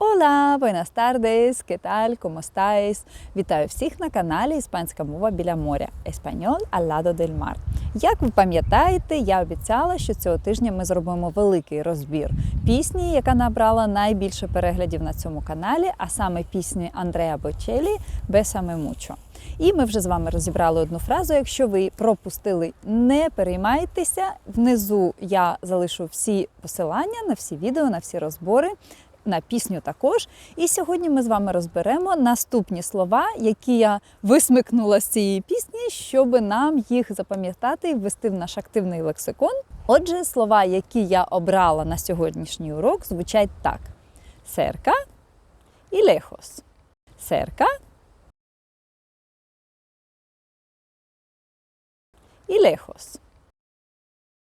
Hola, buenas tardes, ¿qué tal? ¿Cómo estáis? Вітаю всіх на каналі Іспанська мова біля моря. Еспаньол lado del mar. Як ви пам'ятаєте, я обіцяла, що цього тижня ми зробимо великий розбір пісні, яка набрала найбільше переглядів на цьому каналі, а саме пісні Андреа Бочелі «Бесаме мучо». І ми вже з вами розібрали одну фразу. Якщо ви пропустили, не переймайтеся. Внизу я залишу всі посилання на всі відео, на всі розбори. На пісню також. І сьогодні ми з вами розберемо наступні слова, які я висмикнула з цієї пісні, щоб нам їх запам'ятати і ввести в наш активний лексикон. Отже, слова, які я обрала на сьогоднішній урок, звучать так: серка і лехос. Серка і лехос.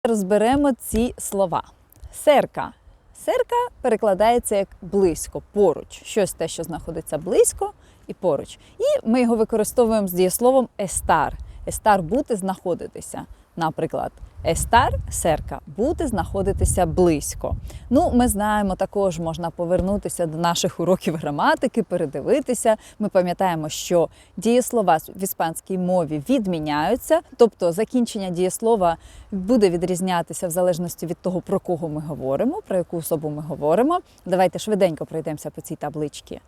Розберемо ці слова. Серка. Серка перекладається як близько, поруч. Щось те, що знаходиться близько і поруч. І ми його використовуємо з дієсловом естар. Естар – бути, знаходитися. Наприклад, estar – серка, бути, знаходитися близько. Ну, ми знаємо, також можна повернутися до наших уроків граматики, передивитися. Ми пам'ятаємо, що дієслова в іспанській мові відміняються, тобто закінчення дієслова буде відрізнятися в залежності від того, про кого ми говоримо, про яку особу ми говоримо. Давайте швиденько пройдемося по цій табличці.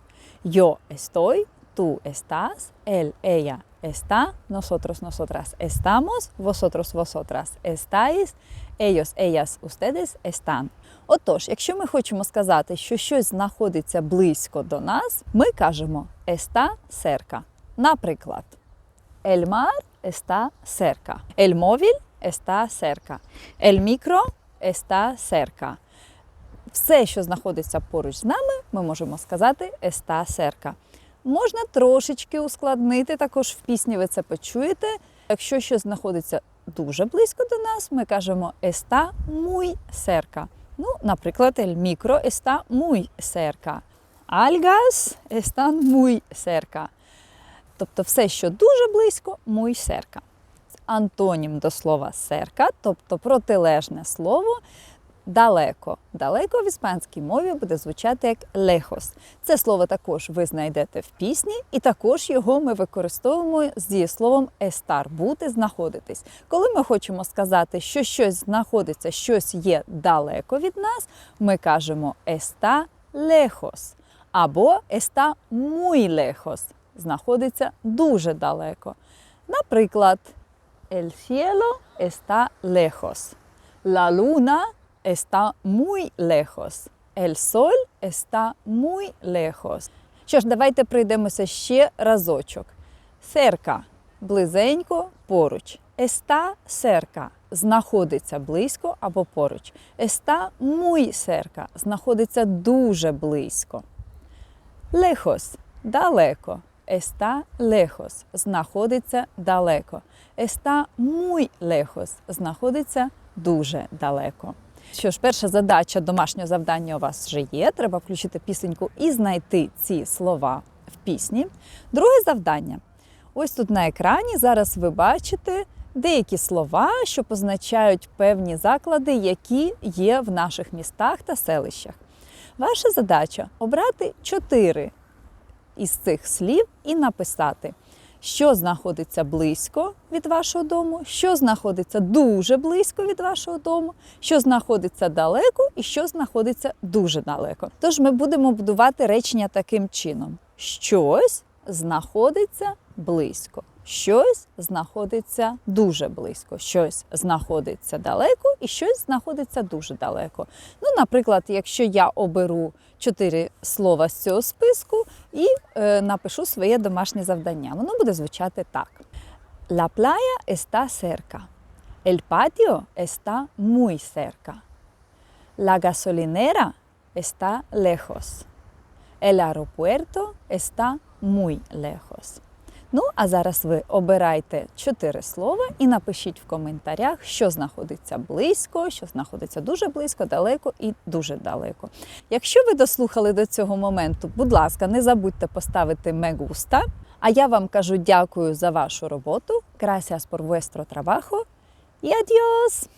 Yo estoy, tú estás, él, ella está, nosotros, nosotras estamos, vosotros, vosotras estáis, ellos, ellas, ustedes están. Отож, якщо ми хочемо сказати, що щось знаходиться близько до нас, ми кажемо está cerca. Наприклад, el mar está cerca, el móvil está cerca, el micro está cerca. Все, що знаходиться поруч з нами, ми можемо сказати está cerca. Можна трошечки ускладнити, також в пісні ви це почуєте. Якщо щось знаходиться дуже близько до нас, ми кажемо está muy cerca. Ну, наприклад, el micro está muy cerca. Algas están muy cerca. Тобто все, що дуже близько, muy cerca. Антонім до слова серка, тобто протилежне слово далеко. Далеко в іспанській мові буде звучати як лехос. Це слово також ви знайдете в пісні, і також його ми використовуємо з дієсловом естар бути, знаходитись. Коли ми хочемо сказати, що щось знаходиться, щось є далеко від нас, ми кажемо еста лехос або еста muy lejos, знаходиться дуже далеко. Наприклад, el cielo está lejos. La luna está muy lejos. El sol está muy lejos. Що ж, давайте пройдемося ще разочок. Серка близенько поруч. Еста серка знаходиться близько або поруч. Еста muy серка знаходиться дуже близько. Лехос далеко. Еста лехос знаходиться далеко. Еста muy lejos знаходиться дуже далеко. Що ж, перша задача домашнього завдання у вас вже є. Треба включити пісеньку і знайти ці слова в пісні. Друге завдання. Ось тут на екрані зараз ви бачите деякі слова, що позначають певні заклади, які є в наших містах та селищах. Ваша задача обрати чотири із цих слів і написати, що знаходиться близько від вашого дому, що знаходиться дуже близько від вашого дому, що знаходиться далеко і що знаходиться дуже далеко. Тож ми будемо будувати речення таким чином: щось знаходиться близько. Щось знаходиться дуже близько, щось знаходиться далеко і щось знаходиться дуже далеко. Ну, наприклад, якщо я оберу чотири слова з цього списку і е, напишу своє домашнє завдання, воно буде звучати так: La playa está cerca. El patio está muy cerca. La gasolinera está lejos. El aeropuerto está muy lejos. Ну, а зараз ви обирайте чотири слова і напишіть в коментарях, що знаходиться близько, що знаходиться дуже близько, далеко і дуже далеко. Якщо ви дослухали до цього моменту, будь ласка, не забудьте поставити мегуста. А я вам кажу дякую за вашу роботу. Gracias por vuestro. І адіос!